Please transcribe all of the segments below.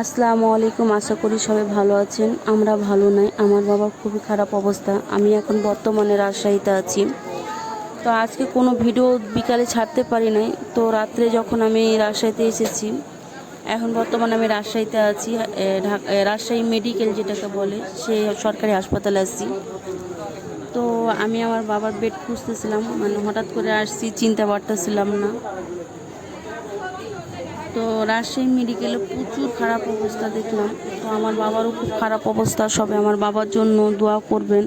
আসসালামু আলাইকুম, আশা করি সবাই ভালো আছেন। আমরা ভালো নাই, আমার বাবার খুবই খারাপ অবস্থা। আমি এখন বর্তমানে রাজশাহীতে আছি। তো আজকে কোনো ভিডিও বিকালে ছাড়তে পারি নাই। তো রাত্রে যখন আমি রাজশাহীতে এসেছি, এখন বর্তমানে আমি রাজশাহীতে আছি রাজশাহী মেডিকেল যেটাকে বলে সে সরকারি হাসপাতালে আছি। তো আমি আমার বাবার বেড খুঁজতেছিলাম মানে হঠাৎ করে আসছি চিনতে পারতেছিলাম না। তো রাজশাহী মেডিকেলে প্রচুর খারাপ অবস্থা দেখলাম। তো আমার বাবারও খুব খারাপ অবস্থা, সবে আমার বাবার জন্য দোয়া করবেন।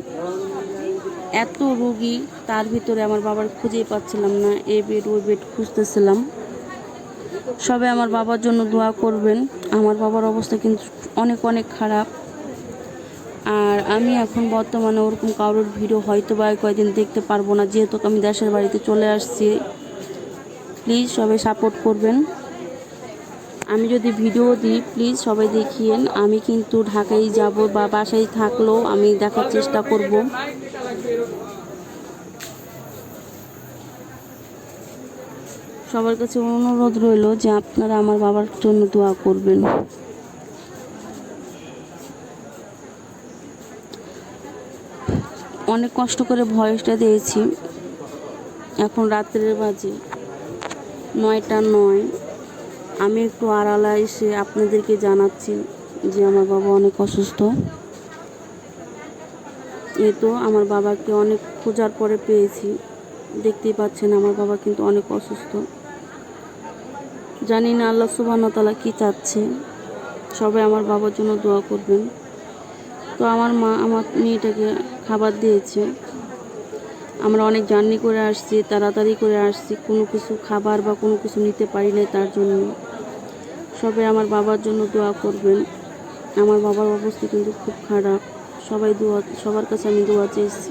এত রোগী, তার ভিতরে আমার বাবার খুঁজেই পাচ্ছিলাম না, এ বেড ওই বেড খুঁজতেছিলাম। সবে আমার বাবার জন্য দোয়া করবেন। আমার বাবার অবস্থা কিন্তু অনেক অনেক খারাপ। আর আমি এখন বর্তমানে ওরকম কারোর ভিডিও হয়তো বা কয়েকদিন দেখতে পারব না, যেহেতু আমি দেশের বাড়িতে চলে আসছি। প্লিজ সবাই সাপোর্ট করবেন। আমি যদি ভিডিও দিই প্লিজ সবাই দেখিয়েন। আমি কিন্তু ঢাকায় যাব বা বাসায় থাকলেও আমি দেখার চেষ্টা করব। সবার কাছে অনুরোধ রইল যে আপনারা আমার বাবার জন্য দোয়া করবেন। অনেক কষ্ট করে ভয়েসটা দিয়েছি। এখন রাত্রের বাজে। নয়টা নয়। আমি একটু আড়ালা এসে আপনাদেরকে জানাচ্ছি যে আমার বাবা অনেক অসুস্থ। এ তো আমার বাবাকে অনেক খোঁজার পরে পেয়েছি। দেখতেই পাচ্ছেন আমার বাবা কিন্তু অনেক অসুস্থ। জানি না আল্লাহ সুবাহতালা কী চাচ্ছে। সবাই আমার বাবার জন্য দোয়া করবেন। তো আমার মা, আমার মেয়েটাকে খাবার দিয়েছে। আমরা অনেক জার্নি করে আসছি, তাড়াতাড়ি করে আসছি। কোনো কিছু খাবার বা কোনো কিছু নিতে পারি নাই তার জন্য। সবাই আমার বাবার জন্য দোয়া করবেন। আমার বাবার অবস্থা কিন্তু খুব খারাপ। সবাই দোয়া, সবার কাছে আমি দোয়া চেয়েছি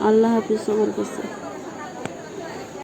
আল্লাহ হাফিজ সবার কাছে।